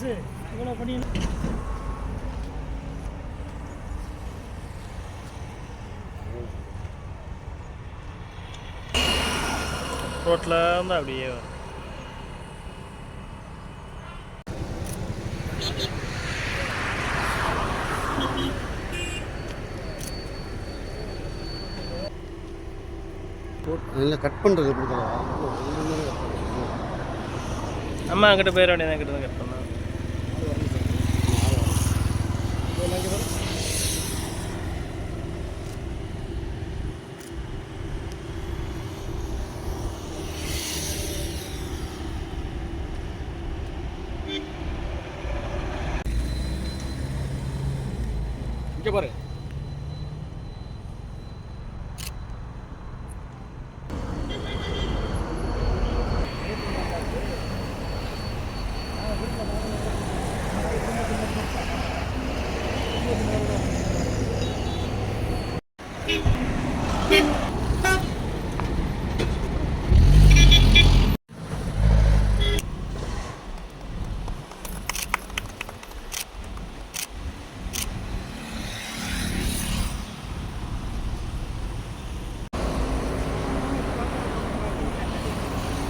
காசு. இவ்வளோ பண்ணி ரோட்டில் இருந்து அப்படியே வரும். இல்லை கட் பண்ணுறது கொடுக்கலாம் அம்மா அங்கிட்ட போயிட வேண்டியது அங்கிட்ட தான் கட் பண்ணா இங்கே பாரு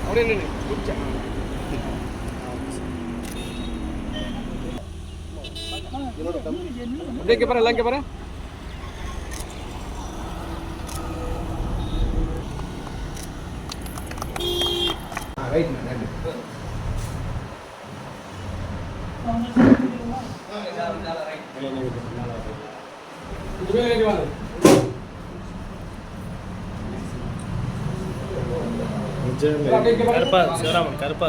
அப்படியே நின்று குடிச்சா அப்படியே இங்கே பாரு எல்லாம் இங்கே பாரு. ரைட் ரைட் கருப்பா.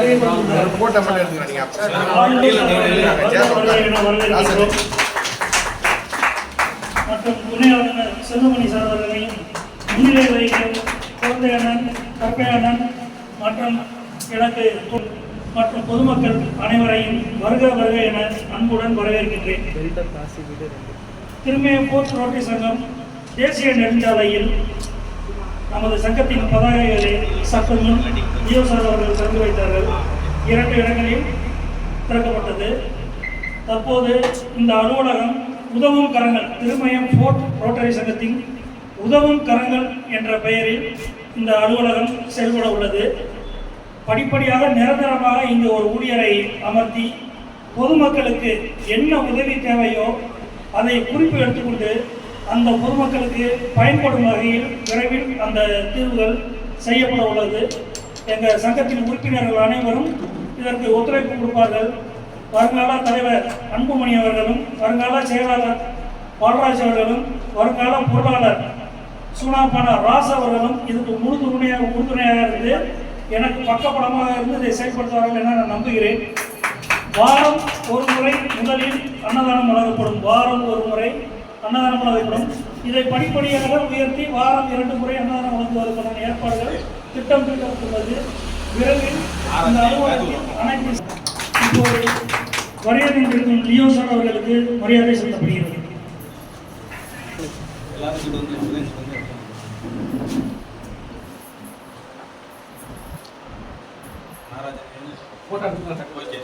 போட்டோ மட்டும் எடுத்துக்கிறேன் நீங்கள் வரவேற்கிறோம் மற்றும் துணையாளர் செல்வமணி சார் அவர்களையும் முன்னிலை வைக்கும் குழந்தை அண்ணன் கற்பை அண்ணன் மற்றும் எனக்கு மற்றும் பொதுமக்கள் அனைவரையும் வருக வருக என அன்புடன் வரவேற்கின்றேன் திருமயம் போர்ட் ரோட்டரி சங்கம் தேசிய நெடுஞ்சாலையில் நமது சங்கத்தின் பதாகைகளை சற்று முன் ஜியோ சார் அவர்கள் திறந்து வைத்தார்கள். இரண்டு இடங்களில் திறக்கப்பட்டது. தற்போது இந்த அலுவலகம் உதவும் கரங்கள் திருமயம் ஃபோர்ட் ரோட்டரி சங்கத்தின் உதவும் கரங்கள் என்ற பெயரில் இந்த அலுவலகம் செயல்பட உள்ளது. படிப்படியாக நிரந்தரமாக இங்கு ஒரு ஊழியரை அமர்த்தி பொதுமக்களுக்கு என்ன உதவி தேவையோ அதை குறிப்பு எடுத்துக்கொண்டு அந்த பொதுமக்களுக்கு பயன்படும் வகையில் விரைவில் அந்த தீர்வுகள் செய்யப்பட உள்ளது. எங்கள் சங்கத்தின் உறுப்பினர்கள் அனைவரும் இதற்கு ஒத்துழைப்பு கொடுப்பார்கள். வருங்கால தலைவர் அன்புமணி அவர்களும் வருங்கால செயலாளர் பாலராஜ் அவர்களும் வருங்கால பொருளாளர் சூனாப்பான ராஸ் அவர்களும் இதுக்கு முழு துணையாக உறுதுணையாக இருந்து எனக்கு பக்கபலமாக இருந்து இதை செயல்படுத்துவார்கள் என நான் நம்புகிறேன். வாரம் ஒரு முறை முதலில் அன்னதானம் வழங்கப்படும். வாரம் ஒரு முறை அன்னதானம் வழங்கப்படும். இதை படிப்படியாக உயர்த்தி வாரம் இரண்டு முறை அன்னதானம் வழங்குவதற்கான ஏற்பாடுகள் திட்டம் தீட்டப்பட்டுள்ளது விரைவில் அந்த அலுவலகத்தில் அனைத்து இப்போது வரையறை இருக்கும் லியோ அவர்களுக்கு மரியாதை செலுத்தப்படுகிறது போட்டோ எடுத்துக்கலாம் ஓகே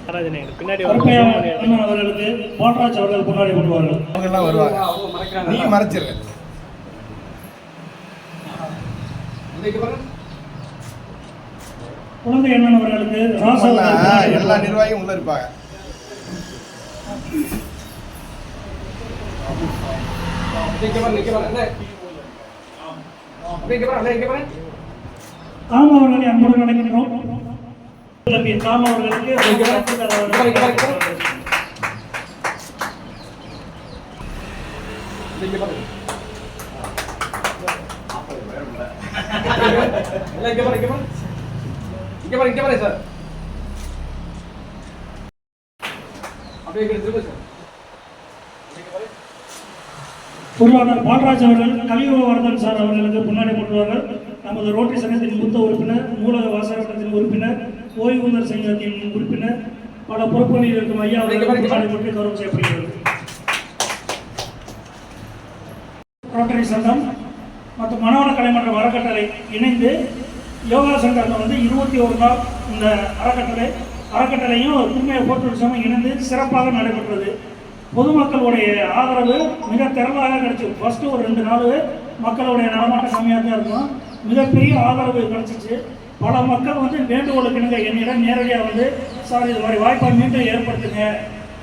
மகாராஜனே பின்னாடி கருப்பையா வந்து அண்ணன் பாட்ராஜ் அவர்கள் கொண்டாடி கொள்வார்கள். அவங்கெல்லாம் வருவாங்க. நீ மறைச்சிரு. குழந்தை அவர்களுக்கு கொண்டாடி எல்லா. நிர்வாகியும் உள்ள இருப்பாங்க. அவர்களை அன்புடன் அழைக்கின்றோம் தம்பி தாம் அவர்களுக்கு வாழ்த்துக்கள் அவர்களுக்கு. இங்க எல்லாம் இங்க பாருங்க சார் அப்படியே திரும்ப சார் பொருளாளர் பால்ராஜ் அவர்கள் கலியுகவர்தன் சார் அவர்களுக்கு முன்னாடி கொண்டுவார்கள் நமது ரோட்டரி சங்கத்தின் மூத்த உறுப்பினர் நூலக வாசகத்தின் உறுப்பினர் ஓய்வூதியர் சங்கத்தின் உறுப்பினர் பல பொறுப்புகளில் இருக்கும் ஐயா கொண்டு கௌரவம் செய்யப்படுகிறது. ரோட்டரி சங்கம் மற்றும் மனோர கலைமன்ற அறக்கட்டளை இணைந்து யோகா சென்டரில் வந்து இருபத்தி ஒரு நாள் இந்த அறக்கட்டளை அறக்கட்டளையும் தூய்மை போட்டு சங்கம் இணைந்து சிறப்பாக நடைபெற்றது. பொதுமக்களுடைய ஆதரவு மிக திரளாக கிடைச்சு ஃபஸ்ட்டு ஒரு ரெண்டு நாள் மக்களுடைய நடமாட்டம் கம்மியாக தான் இருக்கும். மிகப்பெரிய ஆதரவு கிடைச்சிச்சு. பல மக்கள் வந்து வேண்டுகோளுக்கு என்னிடம் நேரடியாக வந்து சார் இது மாதிரி வாய்ப்பை மீண்டும் ஏற்படுத்துங்க.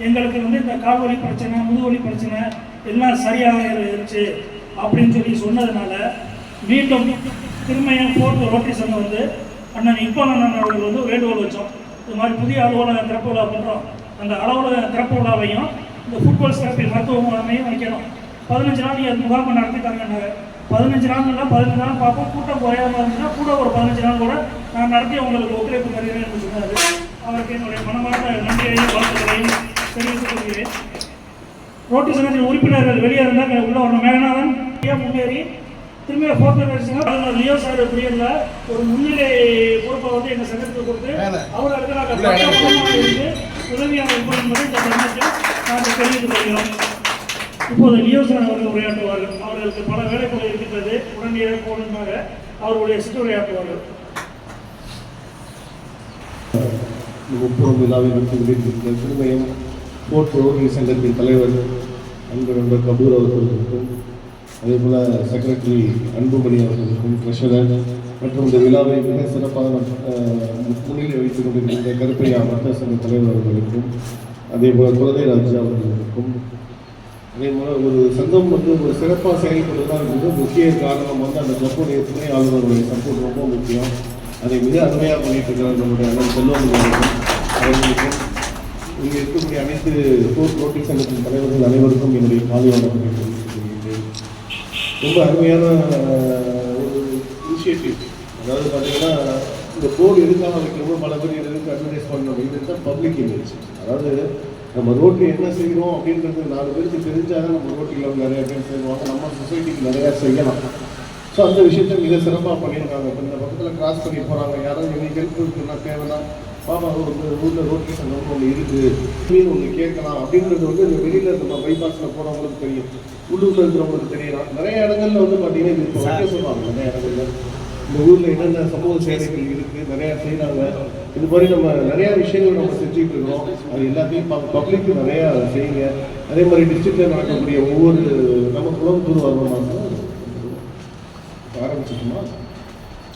எங்களுக்கு வந்து இந்த கால்வலி பிரச்சனை முதுவலி பிரச்சனை எல்லாம் சரியாக இருந்துச்சு. அப்படின்னு சொல்லி சொன்னதுனால மீண்டும் திருமையம் ஃபோர்த் ரோட்டரி வந்து அண்ணன் இப்பானன் அவர்கள் வந்து வேண்டுகோள் வச்சோம். இது மாதிரி புதிய அலுவலக திறப்பு விழா பண்ணுறோம் அந்த அலுவலக திறப்பு விழாவையும் இந்த ஃபுட்பால் சிறப்பு மருத்துவ முகாமையும் வைக்கணும். பதினஞ்சு நாள் நீங்கள் முகாமை நடத்திட்டாங்க பதினஞ்சு நாள்னா பதினஞ்சு நாள் பார்ப்போம். கூட்டம் குறையாமல் இருந்துச்சுன்னா கூட ஒரு பதினஞ்சு நாள் கூட நான் நடத்தி உங்களுக்கு ஒத்துழைப்பு தருகிறேன் என்று சொன்னார். அவருக்கு என்னுடைய மனமார்ந்த நன்றியையும் வாழ்த்துக்களையும் தெரிவித்துக் கொள்கிறேன். ரோட்டு சங்கத்தின் உறுப்பினர்கள் வெளியே இருந்தால் உள்ள ஒரு மேகநாதன் முன்னேறி. திரும்ப போர்த்து லியோ சார் புரியல ஒரு முன்னிலை பொறுப்பை வந்து எங்கள் சங்கத்துக்கு கொடுத்து அவர் அடுத்த உதவியாக என்பதை இந்த சங்கத்தில் நாங்கள் தெரிவித்துக் கொள்கிறோம். இப்போது லியோ சார் அவர்கள் உரையாற்றுவார்கள். அவர்களுக்கு பல வேலைகள் இருக்கின்றது. உடனடியாக போகணுமாக அவர்களுடைய சிற்றுரையாற்றுவார்கள் முப்புறம் விழாவை நடத்தி கொண்டிருக்கின்ற திருமயம் போர்ட் ரோட்டரி சங்கத்தின் தலைவர் அன்பு நண்பர் கபூர் அவர்களுக்கும் அதே போல் செக்ரட்டரி அன்புமணி அவர்களுக்கும் ட்ரெஷரர் மற்றும் இந்த விழாவை மிக சிறப்பாக முன்னிலை வைத்துக் கொண்டிருக்கின்ற கருப்பையா மத்த சங்க தலைவர் அவர்களுக்கும் அதே போல் குலதை ராஜா அவர்களுக்கும் அதே போல் ஒரு சங்கம் வந்து ஒரு சிறப்பாக செயல்படுவதால் மிக முக்கிய காரணம் வந்து அந்த கிளப்புடைய துணை ஆளுநருடைய சப்போர்ட் ரொம்ப முக்கியம். அதை மிக அருமையாக பண்ணிட்டு இருக்கிறார் நம்முடைய அண்ணன் செல்வம் அவர்களுக்கும் இங்கே இருக்கக்கூடிய அனைத்து போர் ரோட்டி சங்கத்தின் தலைவர்கள் அனைவருக்கும் என்னுடைய காலை வணக்கத்தை ரொம்ப அருமையான ஒரு இனிஷியேட்டிவ் அதாவது பார்த்தீங்கன்னா இந்த போர்டு எதுக்காக வைக்கிறோமோ பல பேர் எதுக்கு அட்வர்டைஸ் பண்ணணும். இது பப்ளிக் இமேஜ் அதாவது நம்ம ரோட்டில் என்ன செய்கிறோம் அப்படின்றது நாலு பேருக்கு தெரிஞ்சாதான் நம்ம ரோட்டில் நிறைய பேர் செய்வாங்க. நம்ம சொசைட்டிக்கு நிறையா செய்யலாம். ஸோ அந்த விஷயத்த மிக சிறப்பாக பண்ணியிருக்காங்க. இப்போ இந்த பக்கத்தில் கிராஸ் பண்ணி போகிறாங்க யாராவது எனக்கு ஹெல்ப் இருக்குன்னா தேவைன்னா பாப்பா ஒரு ஊரில் ரோட்டி சங்கம் ஒன்று இருக்குது மீன் ஒன்று கேட்கலாம் அப்படின்றது வந்து இந்த வெளியில் நம்ம பைபாஸில் போகிறவங்களுக்கு தெரியும். உள்ளூரில் இருக்கிறவங்களுக்கு தெரியலாம் நிறைய இடங்கள்ல வந்து பார்த்தீங்கன்னா இது இப்போ வைக்க சொல்லுவாங்க. நிறைய இடங்கள்ல. இந்த ஊரில் என்னென்ன சமூக சேவைகள் இருக்குது நிறையா செய்கிறாங்க இது மாதிரி நம்ம நிறையா விஷயங்கள் நம்ம செஞ்சுட்டு இருக்கிறோம். அது எல்லாத்தையும் பப்ளிக்கு நிறையா செய்யுங்க. அதே மாதிரி டிஸ்ட்ரிக்டில் நடக்கக்கூடிய ஒவ்வொரு நம்ம குளம்புத்தூர் வரணும் ஆரம்பிச்சிட்டோமா?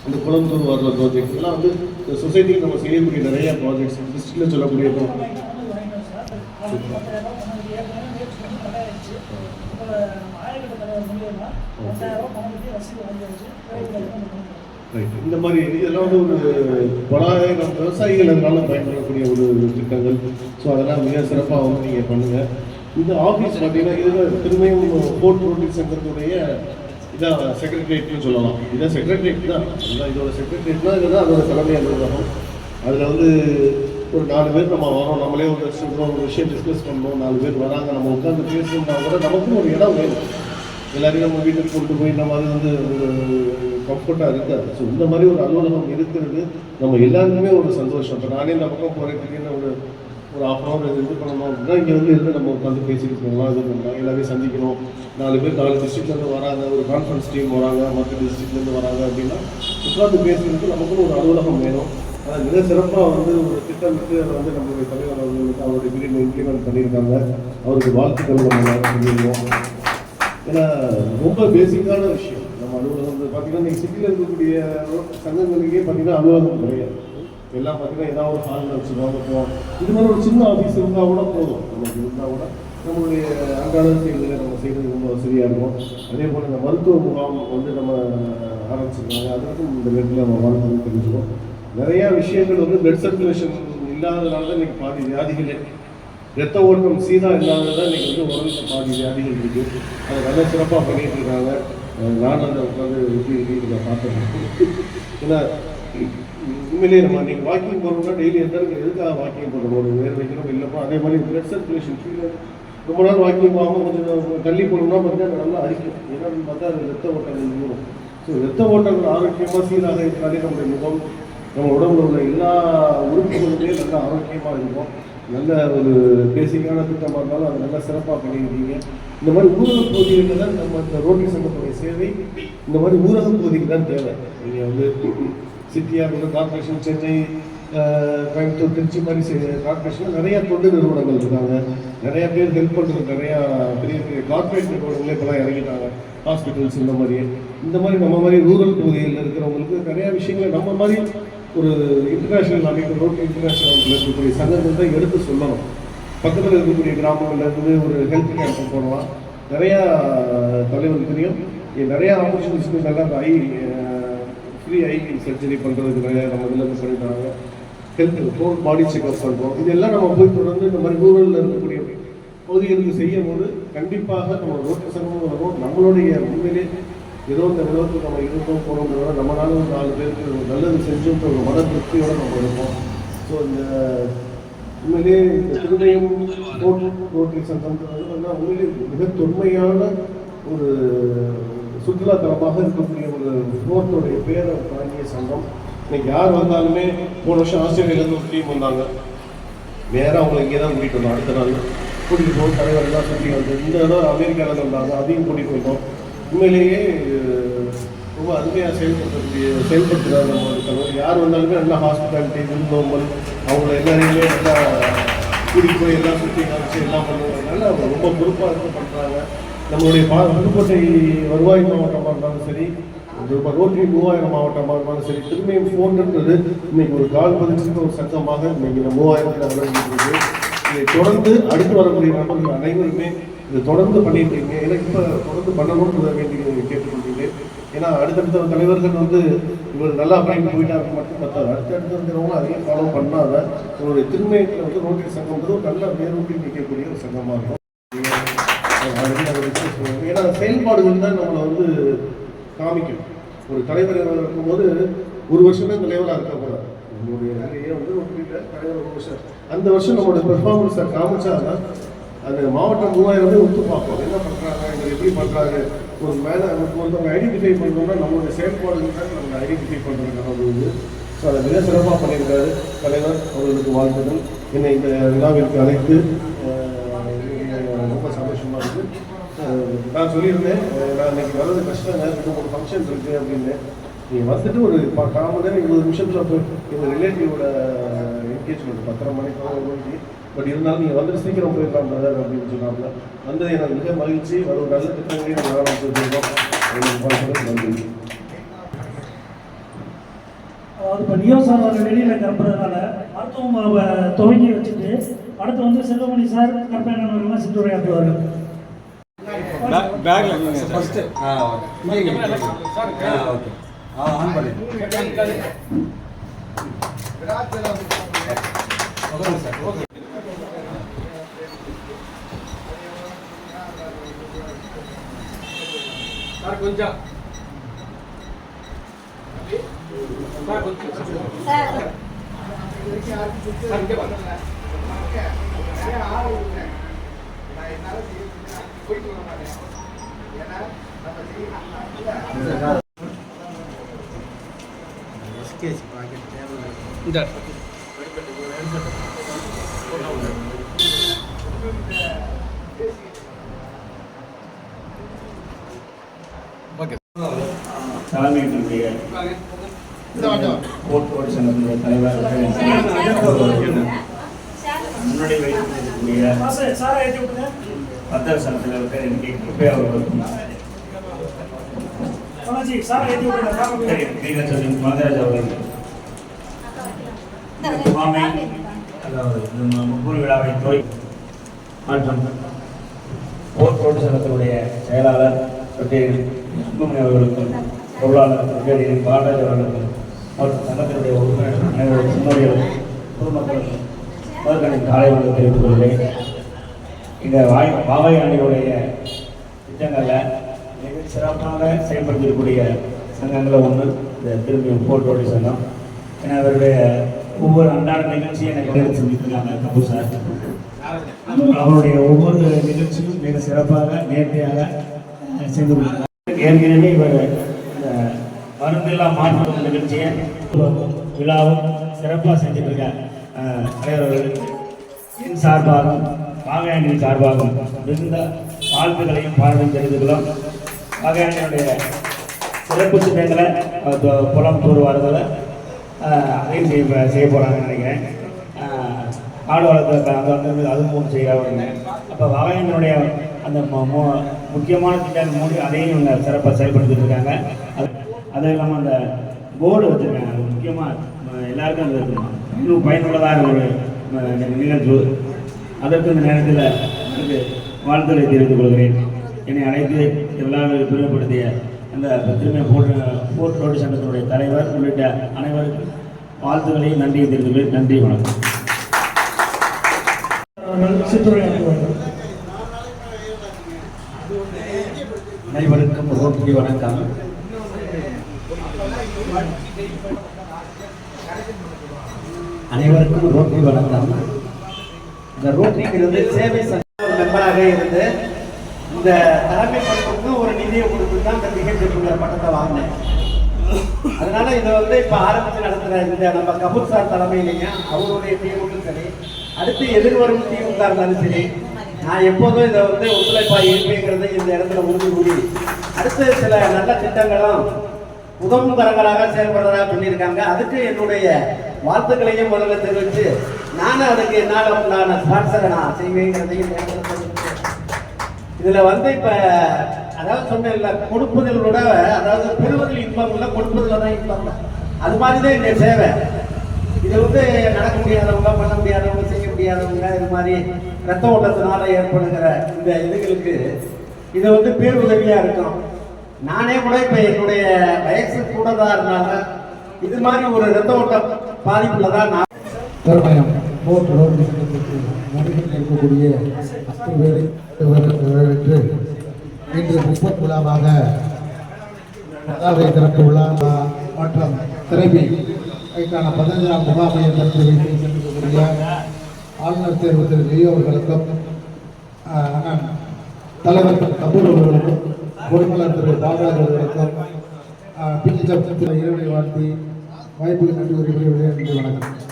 அந்த குளம்புத்தூர் வரல ப்ராஜெக்ட் எல்லாம் வந்து சொசைட்டிக்கு நம்ம செய்யக்கூடிய நிறைய ப்ராஜெக்ட்ஸ் டிஸ்ட்ரிக்டில் சொல்லக்கூடிய ரைட் இந்த மாதிரி இதெல்லாம் வந்து ஒரு பலாயிரம் விவசாயிகள் அதனால பயன்படக்கூடிய ஒரு திட்டங்கள். ஸோ அதெல்லாம் மிக சிறப்பாக வந்து நீங்கள் பண்ணுங்கள் இந்த ஆஃபீஸ் பார்த்தீங்கன்னா இதுதான் திரும்பியும் போர்ட் ரோட்டிங் சென்டருடைய இதான் செக்ரட்டரியேட்னு சொல்லலாம். இதான் செக்ரட்டரியேட் தான். இதோட செக்ரட்டரியேட்னா இதுதான் அதோட தலைமை அலுவலகம். அதில் வந்து ஒரு நாலு பேர் நம்ம வரோம். நம்மளே ஒரு சொல்கிறோம் ஒரு விஷயம் டிஸ்கஸ் பண்ணோம் நாலு பேர் வராங்க. நம்ம உட்காந்து பேசணும்னா கூட நமக்கும் ஒரு இடம் வேணும். எல்லாரையும் நம்ம வீட்டுக்கு கொண்டு போய் நம்ம அது வந்து ஒரு கம்ஃபர்ட்டாக இருக்காது. ஸோ இந்த மாதிரி ஒரு அலுவலகம் இருக்கிறது நம்ம எல்லாருக்குமே ஒரு சந்தோஷம். இப்போ நானே இந்த பக்கம் போகிறதுக்கு என்ன ஒரு ஒரு ஆஃப் அன் ஹவர் இது பண்ணணும் அப்படின்னா இங்கே வந்து இருந்து நம்ம உட்காந்து பேசிட்டு போகலாம். இது பண்ணலாம். எல்லாரையும் சந்திக்கணும். நாலு பேர் நாலு டிஸ்ட்ரிக்ட்லேருந்து வராங்க ஒரு கான்ஃபரன்ஸ் டீம் வராங்க மற்ற டிஸ்ட்ரிக்ட்லேருந்து வராங்க அப்படின்னா உட்காந்து பேசுறதுக்கு நமக்கும் ஒரு அலுவலகம் வேணும். ஆனால் மிக சிறப்பாக வந்து ஒரு திட்டமிட்டு அதை வந்து நம்மளுடைய தலைவர் அவர்களுக்கு அவருடைய பிரிவு இம்ப்ளிமெண்ட் பண்ணியிருக்காங்க. அவருக்கு வாழ்த்துக்கள் நம்ம எல்லாரும் சொல்லிடுவோம் ஏன்னா ரொம்ப பேசிக்கான விஷயம். நம்ம அலுவலகம் வந்து பார்த்தீங்கன்னா நீங்கள் சிட்டியில் இருக்கக்கூடிய சங்கங்களுக்கே பார்த்தீங்கன்னா அலுவலகம் கிடையாது. எல்லாம் பார்த்தீங்கன்னா ஏதாவது ஒரு ஹாலில் வச்சுருவாங்க போவோம் இது மாதிரி ஒரு சின்ன ஆஃபீஸ் இருந்தால் கூட போதும். நமக்கு இருந்தால் கூட நம்மளுடைய அன்றாட செயல்களை நம்ம செய்கிறது ரொம்ப வசதியாக இருக்கும். அதே போல் இந்த மருத்துவ முகாம் வந்து நம்ம ஆரம்பிச்சிருக்காங்க. அதற்கும் இந்த நேரத்தில் நம்ம வாழ்த்து தெரிஞ்சுக்கோம் நிறையா விஷயங்கள் வந்து பிளட் சர்க்குலேஷன் இல்லாததுனால தான் இன்னைக்கு பாதி வியாதிகளே. ரத்த ஓட்டம் சீராக இல்லாததான் நீங்கள் வந்து உடலுக்கு பாதி வியாதிகள் இருக்குது அதை நல்லா சிறப்பாக பண்ணிட்டு இருக்காங்க. நான் அதை உட்காந்து எப்படி இருக்கு பார்த்தேன் ஏன்னா உண்மையிலேயே நம்ம நீங்கள் வாக்கிங் போகிறோம்னா டெய்லி எத்தனை எதுக்காக வாக்கிங் போகணும் ஒரு வேறு வைக்கணும் இல்லைப்பா அதே மாதிரி பிளட் சர்க்குலேஷன் கீழே ரொம்ப நாள் வாக்கிங் போகாமல் கொஞ்சம் தள்ளி போகணும்னா பார்த்தீங்கன்னா நல்லா அரிக்கும் ஏன்னா பார்த்தா அது ரத்த ஓட்டங்கள் ஊறும் ஸோ ரத்த ஓட்டங்கள் ஆரோக்கியமாக சீராக இருந்தாலே நம்முடைய முகம் நம்ம உடம்புல உள்ள எல்லா உறுப்புகளுமே நல்லா ஆரோக்கியமாக இருக்கும். நல்ல ஒரு பேசிக்கான திட்டமாக இருந்தாலும் அதை நல்லா சிறப்பாக பண்ணியிருக்கீங்க இந்த மாதிரி ஊரக பகுதிகளில் தான் நம்ம இந்த ரோட்டரி சங்கத்துடைய சேவை இந்த மாதிரி ஊரக பகுதிக்கு தான் தேவை. நீங்கள் வந்து சிட்டியாக இருக்கட்டும் கார்பரேஷன் சென்னை கோயம்புத்தூர் திருச்சி மாதிரி கார்பரேஷனில் நிறைய தொண்டு நிறுவனங்கள் இருக்காங்க. நிறைய பேர் ஹெல்ப் பண்ணுறது நிறையா பெரிய பெரிய கார்பரேட் நிறுவனங்களே இப்போலாம் இறங்கிட்டாங்க. ஹாஸ்பிட்டல்ஸ் இந்த மாதிரி. இந்த மாதிரி நம்ம மாதிரி ரூரல் பகுதியில் இருக்கிறவங்களுக்கு நிறைய விஷயங்களை நம்ம மாதிரி ஒரு இன்டர்நேஷ்னல் அமைப்பு ரோட் இன்டர்நேஷனல் இருக்கக்கூடிய சங்கங்கள் தான் எடுத்து சொல்லணும். பக்கத்தில் இருக்கக்கூடிய கிராமங்கள்லேருந்து ஒரு ஹெல்த் கேம்ப் போடலாம் நிறையா தலைவர் தெரியும். நிறையா ஆப்பர்ச்சுனிட்டிஸ் நல்லா ஐ ஃப்ரீ ஐ சர்ஜரி பண்ணுறதுக்கு நிறையா நம்ம இதில் பண்ணிட்டாங்க ஹெல்த் இருக்கும் பாடி செக்அப் பண்ணுறோம் இதெல்லாம் நம்ம போய் தொடர்ந்து இந்த மாதிரி ரூரலில் இருக்கக்கூடிய பகுதிகளுக்கு செய்யும் போது கண்டிப்பாக நம்ம ரோட்டு சங்கமும் வரும் நம்மளுடைய உண்மையிலே ஏதோ இந்த உலகத்துக்கு நம்ம இருந்தோம் போகிறோம் நம்மளால ஒரு நாலு பேருக்கு ஒரு நல்லது செஞ்சோன்ற ஒரு மன திருப்தியோட நம்ம இருப்போம். ஸோ இந்த உண்மையிலே இந்த திருநயம் ரோட்டரி சங்கம்ன்றது உண்மையிலே மிக தொன்மையான ஒரு சுற்றுலாத்தலமாக இருக்கக்கூடிய ஒரு ரோட்டோடைய பேரை தாங்கிய சங்கம். இன்னைக்கு யார் வந்தாலுமே போன வருஷம் ஆஸ்திரேலியாவிலேருந்து ஒரு டீம் வந்தாங்க. நேராக அவங்களை இங்கே தான் கூட்டிகிட்டு வந்தோம். அடுத்த நாள் கூட்டிகிட்டு போகும் தலைவர் எல்லாம் சுற்றி வந்து இந்த இடம் அமெரிக்காவில் வந்தாங்க. அதையும் கூட்டிகிட்டு வந்தோம் உண்மையிலேயே ரொம்ப அருமையாக செயல்படுத்தக்கூடிய செயல்படுத்துகிறாங்க நம்ம ஒரு யார் வந்தாலுமே நல்லா ஹாஸ்பிட்டாலிட்டி விருந்தோம்பல் அவங்கள எல்லாரையுமே நல்லா கூட்டிகிட்டு போய் எல்லாம் சுற்றி காமிச்சு எல்லாம் பண்ணுவாங்க. நல்லா ரொம்ப பொறுப்பாக இருந்து பண்ணுறாங்க நம்மளுடைய பா புதுக்கோட்டை வருவாய் மாவட்டமாக இருந்தாலும் சரி இப்போ ரோட்டரி மூவாயிரம் மாவட்டமாக இருந்தாலும் சரி திரும்பியும் ஃபோன்ன்றது இன்னைக்கு ஒரு கால் பதிச்சுட்டு ஒரு சட்டமாக இன்னைக்கு இந்த மூவாயிரத்தில் நடந்துருக்கு இதை தொடர்ந்து அடுத்து வரக்கூடிய நபர்கள் அனைவருமே இதை தொடர்ந்து பண்ணிட்டு இருக்கீங்க எனக்கு இப்போ தொடர்ந்து பண்ணணும்னு வேண்டி கேட்டுக்கொள்கிறேன் ஏன்னா அடுத்தடுத்த தலைவர்கள் வந்து இவர் நல்லா பண்ணிட்டு போயிட்டாங்க மட்டும் பத்தாது. அடுத்தடுத்து இருக்கிறவங்க அதையும் ஃபாலோ பண்ணாத உங்களுடைய திருமணத்தில் வந்து ரோட்டரி சங்கம்ன்றது ஒரு நல்ல வேரூன்றி நிற்கக்கூடிய ஒரு சங்கமாக இருக்கும். ஏன்னா செயல்பாடுகள் தான் நம்மளை வந்து காமிக்கும் ஒரு தலைவர் இருக்கும்போது ஒரு வருஷமே தலைவராக இருக்கக்கூடாது நம்மளுடைய வேலையே வந்து ஒரு தலைவர் ஒரு வருஷம் அந்த வருஷம் நம்மளோட பெர்ஃபார்மன்ஸை காமிச்சாதான் அந்த மாவட்டம் மூவாயிரமே ஒத்து பார்ப்போம். என்ன பண்ணுறாங்க இவங்க எப்படி பண்ணுறாங்க ஒரு மேலே ஒருத்தவங்க ஐடென்டிஃபை பண்ணோம்னா நம்மளுடைய செயல்பாடுகள் தான் நம்ம ஐடென்டிஃபை பண்ணுறதுக்கான ஒரு இது ஸோ அதை மிக சிறப்பாக பண்ணியிருக்காரு தலைவர். அவர்களுக்கு வாழ்த்துக்கள். என்னை இந்த விழாவிற்கு அழைத்து அஹ், ரொம்ப சந்தோஷமாக இருக்குது அஹ், நான் சொல்லியிருந்தேன் நான் இன்னைக்கு வர்றது கஷ்டங்க இன்னும் ஒரு ஃபங்க்ஷன் இருக்குது அப்படின்னு. நீ வந்துட்டு ஒரு ப- கால் மணி நேரம் இருபது நிமிஷத்தில் போய் எங்கள் ரிலேட்டிவோட என்கேஜ்மெண்ட் பத்தரை மணிக்கு பதினொரு மணிக்கு. பட் இருந்தாலும் நீங்கள் வந்துட்டு சீக்கிரம் போயிடலாம் பிரதர் அப்படின்னு சொன்னாங்க வந்தது எனக்கு மிக மகிழ்ச்சி. அது ஒரு நல்ல திட்டங்களையும் நாங்கள் வச்சுருக்கோம் நன்றி. அதாவது இப்போ நியோ சார் வெளியில் கிளம்புறதுனால மருத்துவம் அவ- துவங்கி வச்சுட்டு அடுத்து வந்து செல்வமணி சார் கற்பேனன் அவர்கள்லாம் சிற்றுரையாற்றுவார்கள் பேக்ல ஃபர்ஸ்ட் ஆ ஓகே ஆ ஓகே ஆ ஆன் பண்ணி ஓகே சார் ஓகே சார் கொஞ்சம் சார் கொஞ்சம் சார் இங்கே வாங்க இந்த தலைமையினுடைய சங்கத்தினுடைய வைத்திருக்கக்கூடிய அத்தரசனத்தில் சாரை ஏற்றி இருக்க எனக்கு கிருப்பையா அவர்களுக்கும் நீங்கள் சொல்லுங்க அவர்கள் அதாவது முப்பூர் விழாவை மாற்றம் மற்றும் போட்டு சங்கத்தினுடைய செயலாளர் சுப்பிரமணிய அவர்களுக்கும் பொருளாளர் பட்டேல் பாலராஜ் அவர்களுக்கும் மற்றும் சங்கத்தினுடைய உறுப்பினர் அனைவரும் சுமரிகளும் பொதுமக்களும் காலை வந்து தெரிவித்துக் கொள்கிறேன். இந்த வாய் பாவை அணியுடைய திட்டங்களில் மிக சிறப்பாக செயல்படுத்தக்கூடிய சங்கங்களில் ஒன்று இந்த திரும்பி போட்டோடி சங்கம் ஏன்னா அவருடைய ஒவ்வொரு அன்றாட நிகழ்ச்சியும் எனக்கு எடுத்து செஞ்சுருக்காங்க கபூர் சார். அவருடைய ஒவ்வொரு நிகழ்ச்சியும் மிக சிறப்பாக நேர்த்தியாக செய்து ஏற்கனவே இவர் இந்த மருந்தில்லா மாற்றம் நிகழ்ச்சியை விழாவும் சிறப்பாக செஞ்சுட்டு இருக்க என் சார்பாகவும் வாகையாண்டின் சார்பாகவும் மிகுந்த வாழ்த்துக்களையும் பாராட்டும் தெரிவித்துக்கிறோம் வாகையாண்டினுடைய சிறப்பு திட்டங்களை புலம் தூர் அதையும் செய்ய செய்ய போகிறாங்கன்னு நினைக்கிறேன். ஆடு வளர்த்து அங்கே வந்து அது மூணு செய்கிறாங்க அப்போ வாகையாண்டினுடைய அந்த முக்கியமான திட்டங்கள் மூணு அதையும் இவங்க சிறப்பாக செயல்படுத்திட்டு இருக்காங்க. அது அதுவும் இல்லாமல் அந்த போர்டு வச்சுருக்காங்க. அது முக்கியமாக எல்லாருக்கும் அது இன்னும் பயனுள்ளதாக ஒரு அஹ், நிகழ்வு. அதற்கு இந்த நேரத்தில் எனக்கு வாழ்த்துக்களை தெரிவித்துக் கொள்கிறேன். என்னை அழைத்து எல்லாரும் பெருமைப்படுத்திய அந்த திருமை போட்டு போர்ட் ரோடு சங்கத்தினுடைய தலைவர் உள்ளிட்ட அனைவருக்கும் வாழ்த்துக்களையும் நன்றியை தெரிவித்துக் கொள்கிறேன். நன்றி வணக்கம். அனைவருக்கும் ரோட்டி வணக்கம். அனைவருக்கும் ரோட்டி வணக்கம். இந்த ரோட்டரிங்கிறது சேவை சங்க மெம்பராக இருந்து இந்த தலைமை பண்புக்கு ஒரு நிதியை கொடுத்து தான் இந்த நிகழ்ச்சிக்குள்ள பட்டத்தை வாங்கினேன். அதனால இதை வந்து இப்ப ஆரம்பத்தில் நடத்துற இந்த நம்ம கபூர் சார் தலைமையிலையும் அவருடைய டீமுக்கும் சரி அடுத்து எதிர்வரும் டீமுக்கா இருந்தாலும் சரி நான் எப்போதும் இதை வந்து ஒத்துழைப்பாக இருப்பேங்கிறத இந்த இடத்துல உறுதி கூடி அடுத்து சில நல்ல திட்டங்களும் உதவும் தரங்களாக செயல்படுறதாக பண்ணியிருக்காங்க. அதுக்கு என்னுடைய வாழ்த்துக்களையும் முதல்ல தெரிவித்து நானும் அதுக்கு என்னால் உண்டான ஸ்பான்சரை நான் செய்வேங்கிறதையும் இதில் வந்து இப்போ அதாவது சொன்னேன்ல கொடுப்பதில் கூட அதாவது பெறுவதில் இன்பம் இல்லை கொடுப்பதில் தான் இன்பம் அது மாதிரி தான் இந்த சேவை. இது வந்து நடக்க முடியாதவங்க பண்ண முடியாதவங்க செய்ய முடியாதவங்க இது மாதிரி ரத்த ஓட்டத்தினால ஏற்படுகிற இந்த இதுகளுக்கு இது வந்து பேருதவியாக இருக்கும் நானே கூட இப்போ என்னுடைய வயசு கூடதாக இருந்தாலும் இது மாதிரி ஒரு ரத்த ஓட்ட பாதிப்புல தான் நான் தருமயம். போர்ட் ரோடு நடுவில் இருக்கக்கூடிய அத்தனை பேரை வரவேற்று இன்று முப்பத் விழாவாக பதாகை திறப்பு விழா மற்றும் திரைவி இதற்கான பதினஞ்சாம் முகாமையை திறந்து வைத்து சென்றிருக்கக்கூடிய ஆளுநர் தேர்வு திரு லியோ அவர்களுக்கும் தலைவர் திரு கபூர் அவர்களுக்கும் பொறுப்பாளர் திரு பாபராஜ் அவர்களுக்கும் பிஜி சப்தத்தில் இறைவனை வாழ்த்தி வாய்ப்புகள் நன்றி கூறுகிறேன் நன்றி வணக்கம்.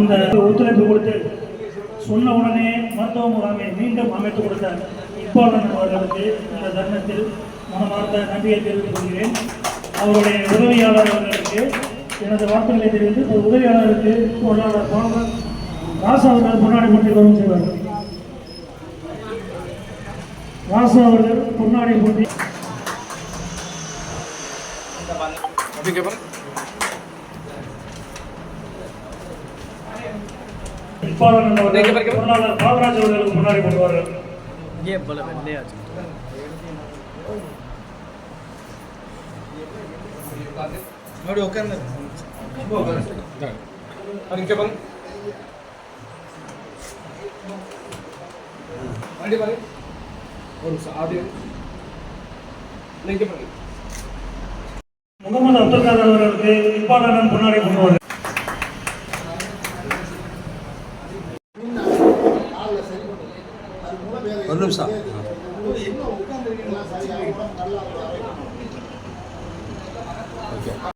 இந்த ஒத்துழைப்பு கொடுத்து சொன்ன உடனே மருத்துவ முகாமை மீண்டும் அமைத்து கொடுத்த இப்பாளன் அவர்களுக்கு இந்த தருணத்தில் மனமார்ந்த நன்றியை தெரிவித்துக் கொள்கிறேன். அவருடைய உதவியாளர் அவர்களுக்கு எனது வார்த்தைகளை தெரிவித்து இந்த உதவியாளருக்கு பொருளாளர் பாலன் ராசு அவர்கள் பொன்னாடி போட்டி கவனம் செய்வார் ராசு அவர்கள் பொன்னாடி போட்டி அப்படிங்க அவர்கள் பொருளாளர் பாலராஜ் அவர்களுக்கு முன்னாடி கொண்டுவார்கள் இங்கே போல வெள்ளையாச்சு முகமது அப்துல் காதர் அவர்களுக்கு முன்னாடி கொண்டுவார்கள்